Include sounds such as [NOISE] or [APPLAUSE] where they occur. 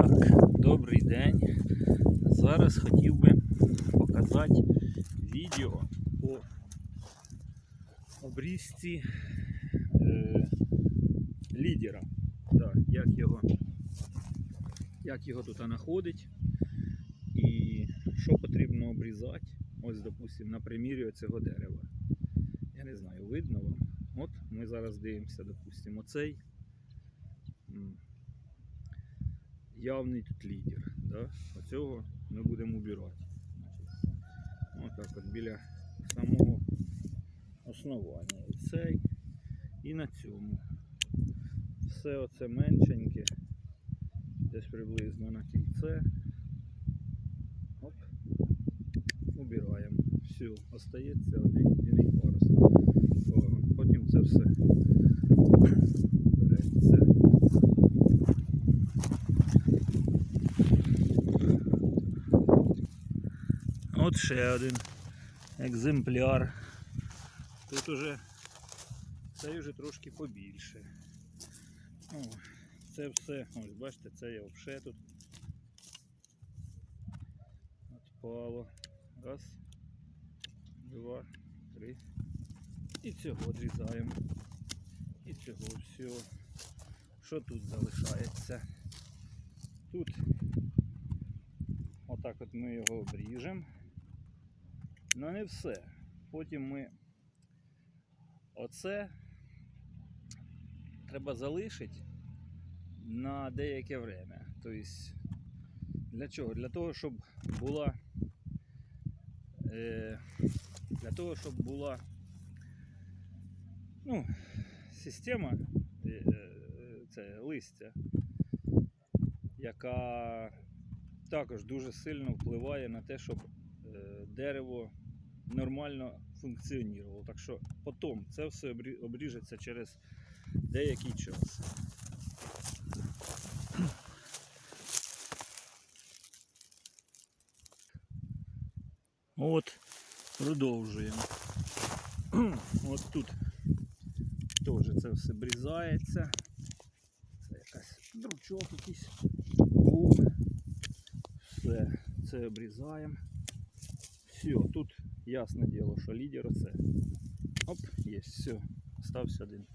Так, добрий день. Зараз хотів би показати відео по обрізці е, лідера. Так, як його, як його тут знаходить і що потрібно обрізати. Ось, допустимо, на примірі цього дерева. Я не знаю, видно вам. От ми зараз дивимося, допустимо, оцей. Явний тут лідер. Да? Оцього ми будемо убирати. Значить, отак от біля самого основання. І цей і на цьому. Все оце меншеньке, десь приблизно на кільце. Оп. Убираємо. Все, остається один єдиний парус. Потім це все От ще один екземпляр. Тут уже цей вже трошки побільше. О, це все, ось бачите, це я взагалі тут відпало. Раз, два, три. І цього відрізаємо. І цього всього. Що тут залишається? Тут отак от ми його обріжемо. Ну не все. Потім ми оце треба залишити на деяке время. Тобто для чого? Для того, щоб була е, для того, щоб була ну, система е, е, це листя, яка також дуже сильно впливає на те, щоб дерево нормально функціонувало. Так що потім це все обріжеться через деякий час. От, продовжуємо. [CLEARS THROAT] От тут теж це все обрізається. Це якась дручок якийсь. Був. Все, це обрізаємо. Все, тут ясне діло, що лідер це. Оп, є, все, стався один.